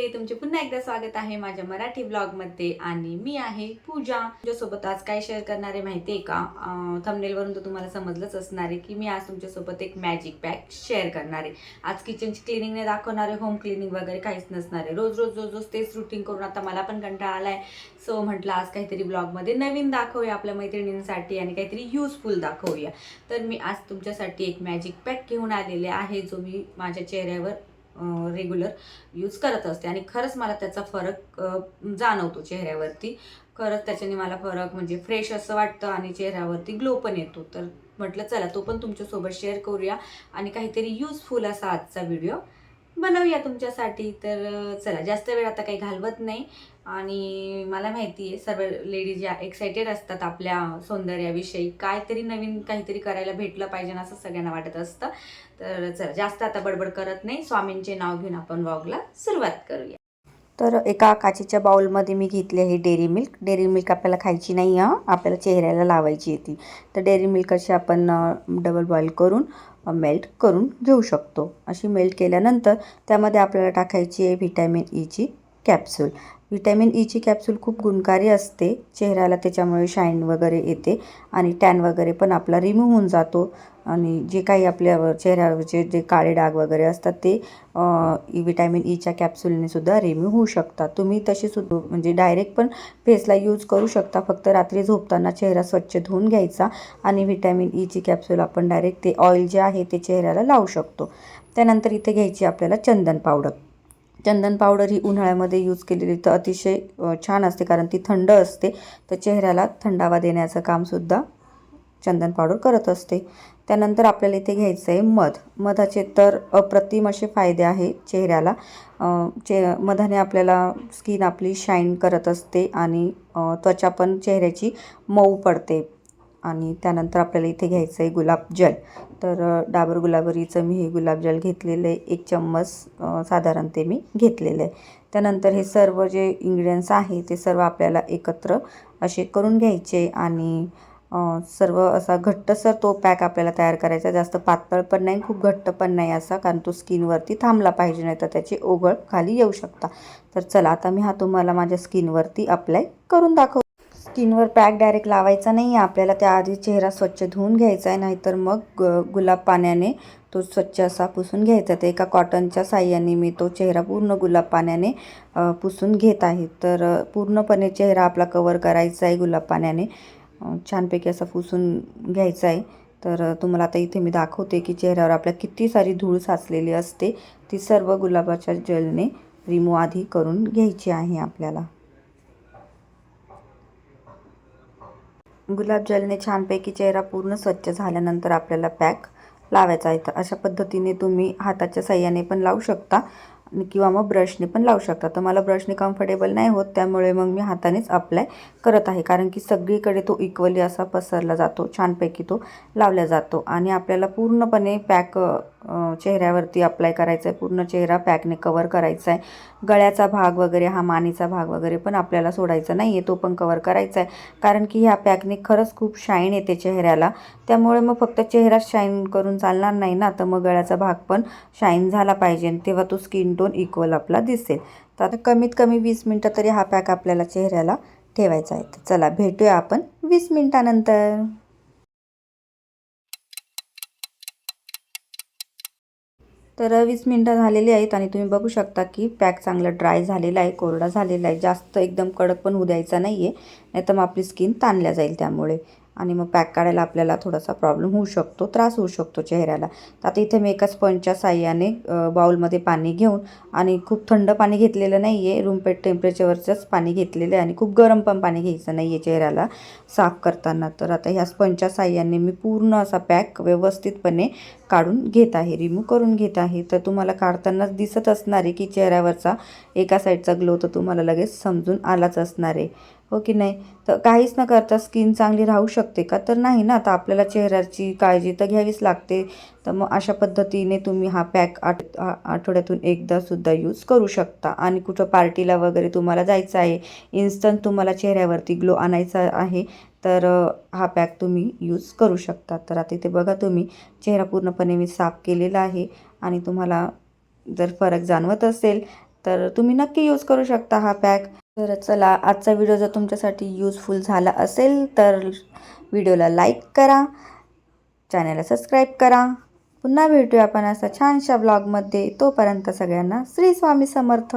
नमस्ते तुमचे पुन्हा एकदा स्वागत आहे माझ्या मराठी ब्लॉगमध्ये आणि मी आहे पूजा. तुमच्यासोबत आज काय शेअर करणार आहे माहिती आहे का थंबनेलवरून तर तुम्हाला समजलंच असणार आहे की मी आज तुमच्यासोबत एक मॅजिक पॅक शेअर करणार आहे. आज किचनची क्लिनिंग नाही दाखवणार आहे होम क्लिनिंग वगैरे काहीच नसणार आहे. रोज रोज रोज रोज तेच रुटीन करून आता मला पण कंटाळा आला आहे सो म्हटलं आज काहीतरी ब्लॉगमध्ये नवीन दाखवूया आपल्या मैत्रिणींसाठी आणि काहीतरी युजफुल दाखवूया. तर मी आज तुमच्यासाठी एक मॅजिक पॅक घेऊन आलेले आहे जो मी माझ्या चेहऱ्यावर रेग्युलर यूज करत असते. आणि खरंच मला त्याचा फरक जाणवतो चेहऱ्यावरती. खरंच त्याच्याने मला फरक म्हणजे फ्रेश असं वाटतं आणि चेहऱ्यावरती ग्लो पण येतो. तर म्हटलं चला तो पण तुमच्यासोबत शेअर करूया. आणि काहीतरी युजफुल असा आजचा व्हिडिओ बनवूया तुमच्यासाठी. तर चला जास्त वेळ आता काही घालवत नाही. आणि मला माहिती आहे सर्व लेडीज या एक्सायटेड असतात आपल्या सौंदर्याविषयी काहीतरी नवीन काहीतरी करायला भेटलं पाहिजे असं सगळ्यांना वाटत असतं. तर चला जास्त आता बडबड करत नाही. स्वामींचे नाव घेऊन आपण वॉगला सुरुवात करूया. तर एका काचेच्या बाउलमध्ये मी घेतली आहे डेअरी मिल्क डेअरी मिल्क आपल्याला खायची नाही आहे आपल्याला चेहऱ्याला लावायची आहे ती. तर डेअरी मिल्क अशी आपण डबल बॉईल करून मेल्ट करून घेऊ शकतो. अशी मेल्ट केल्यानंतर त्यामध्ये आपल्याला टाकायची आहे व्हिटॅमिन ईची e कॅप्सूल. व्हिटॅमिन e ईची कॅप्सूल खूप गुणकारी असते. चेहऱ्याला त्याच्यामुळे शाईन वगैरे येते आणि टॅन वगैरे पण आपला रिमूव्ह होऊन जातो. आणि जे काही आपल्या चेहऱ्यावरचे जे काळे डाग वगैरे असतात ते विटॅमिन ईच्या e कॅप्सूलने सुद्धा रिमूव्ह होऊ शकतात. तुम्ही तशी सुद्धा म्हणजे डायरेक्ट पण फेसला यूज करू शकता. फक्त रात्री झोपताना चेहरा स्वच्छ धुवून घ्यायचा आणि व्हिटॅमिन e ईची कॅप्सूल आपण डायरेक्ट ते ऑइल जे आहे ते चेहऱ्याला लावू शकतो. त्यानंतर इथे घ्यायची आपल्याला चंदन पावडर चंदन पावडर ही उन्हाळ्यामध्ये यूज केलेली तर अतिशय छान असते कारण ती थंड असते. तर चेहऱ्याला थंडावा देण्याचं कामसुद्धा चंदन पावडर करत असते. त्यानंतर आपल्याला इथे घ्यायचं आहे मध. मधाचे तर अप्रतिम असे फायदे आहे चेहऱ्याला. चे मधाने आपल्याला स्किन आपली शाईन करत असते आणि त्वचा पण चेहऱ्याची मऊ पडते. आणि त्यानंतर आपल्याला इथे घ्यायचं आहे गुलाबजल तर डाबर गुलाबरीचं मी हे गुलाबजल घेतलेलं आहे एक चम्मच साधारण ते मी घेतलेलं. आहे त्यानंतर हे सर्व जे इंग्रेडियंट्स आहे ते सर्व आपल्याला एकत्र असे करून घ्यायचे आणि सर्व असा घट्टसर तो पॅक आपल्याला तयार करायचा. जास्त पातळ पण नाही खूप घट्ट पण नाही असा कारण तो स्किनवरती थांबला पाहिजे नाही तर त्याची ओघळ खाली येऊ शकता. तर चला आता मी हा तुम्हाला माझ्या स्किनवरती अप्लाय करून दाखव स्किनवर पॅक डायरेक्ट लावायचा नाही आहे आपल्याला त्याआधी चेहरा स्वच्छ धुवून घ्यायचा आहे नाहीतर मग ग गुलाब पाण्याने तो स्वच्छ असा पुसून घ्यायचा. तर एका कॉटनच्या साह्याने मी तो चेहरा पूर्ण गुलाब पाण्याने पुसून घेत आहे. तर पूर्णपणे चेहरा आपला कवर करायचा आहे गुलाब पाण्याने. छानपैकी असा पुसून घ्यायचा आहे. तर तुम्हाला आता इथे मी दाखवते की चेहऱ्यावर आपल्या किती सारी धूळ साचलेली असते. ती सर्व गुलाबाच्या जलने रिमूव्ह आधी करून घ्यायची आहे आपल्याला. गुलाबजलने छानपैकी चेहरा पूर्ण स्वच्छ झाल्यानंतर आपल्याला पॅक लावायचा आहे. तर अशा पद्धतीने तुम्ही हाताच्या सहाय्याने पण लावू शकता किंवा मग ब्रशने पण लावू शकता. तर मला ब्रशने कम्फर्टेबल नाही होत त्यामुळे मग मी हातानेच अप्लाय करत आहे. कारण की सगळीकडे तो इक्वली असा पसरला जातो छानपैकी तो लावला जातो आणि आपल्याला पूर्णपणे पॅक चेहऱ्यावरती अप्लाय करायचं आहे पूर्ण चेहरा पॅकने कवर करायचा आहे गळ्याचा भाग वगैरे हा मानेचा भाग वगैरे पण आपल्याला सोडायचा नाही आहे तो पण कवर करायचा आहे कारण की ह्या पॅकने खरंच खूप शाईन येते चेहऱ्याला. त्यामुळे मग फक्त चेहरा शाईन करून चालणार नाही ना? तर मग गळ्याचा भाग पण शाईन झाला पाहिजे तेव्हा तो स्किन टोन इक्वल आपला दिसेल. तर आता कमीत कमी वीस मिनटं तरी हा पॅक आपल्याला चेहऱ्याला ठेवायचा आहे. तर चला भेटूया आपण वीस मिनटानंतर. तर वीस मिनटं झालेली आहेत आणि तुम्ही बघू शकता की पॅक चांगला ड्राय झालेला आहे कोरडा झालेला आहे. जास्त एकदम कडक पण होऊ द्यायचा नाही आहे नाहीतर मग आपली स्किन ताणल्या जाईल त्यामुळे. आणि मग पॅक काढायला आपल्याला थोडासा प्रॉब्लेम होऊ शकतो त्रास होऊ शकतो चेहऱ्याला. तर आता इथे मी एका स्पंजच्या साह्याने बाउलमध्ये पाणी घेऊन आणि खूप थंड पाणी घेतलेलं नाही आहे रूम पेट टेम्परेचरवरचंच पाणी घेतलेलं आहे आणि खूप गरम पण पाणी घ्यायचं नाही आहे चेहऱ्याला साफ करताना. तर आता ह्या स्पंजच्या साह्याने मी पूर्ण असा पॅक व्यवस्थितपणे काढून घेत आहे रिमूव्ह करून घेत आहे. तर तुम्हाला काढतानाच दिसत असणार आहे की चेहऱ्यावरचा एका साईडचा ग्लो तर तुम्हाला लगेच समजून आलाच असणार आहे. हो की नाही? तर काहीच न करता स्किन चांगली राहू शकते का? तर नाही ना. आता आपल्याला चेहऱ्याची काळजी तर घ्यावीच लागते. तर मग अशा पद्धतीने तुम्ही हा पॅक आठ आ- आठवड्यातून एकदासुद्धा यूज करू शकता. आणि कुठं पार्टीला वगैरे तुम्हाला जायचं आहे इन्स्टंट तुम्हाला चेहऱ्यावरती ग्लो आणायचा आहे तर हा पॅक तुम्ही यूज करू शकता. तर आता इथे बघा तुम्ही चेहरा पूर्णपणे मी साफ केलेला आहे. आणि तुम्हाला जर फरक जाणवत असेल तर तुम्ही नक्की यूज करू शकता हा पॅक तर चला आजचा व्हिडिओ जर तुमच्यासाठी यूजफुल झाला असेल तर व्हिडिओला लाईक करा. चॅनलला सबस्क्राईब करा. पुन्हा भेटूया आपण असा छानशा ब्लॉगमध्ये तोपर्यंत सगळ्यांना श्री स्वामी समर्थ.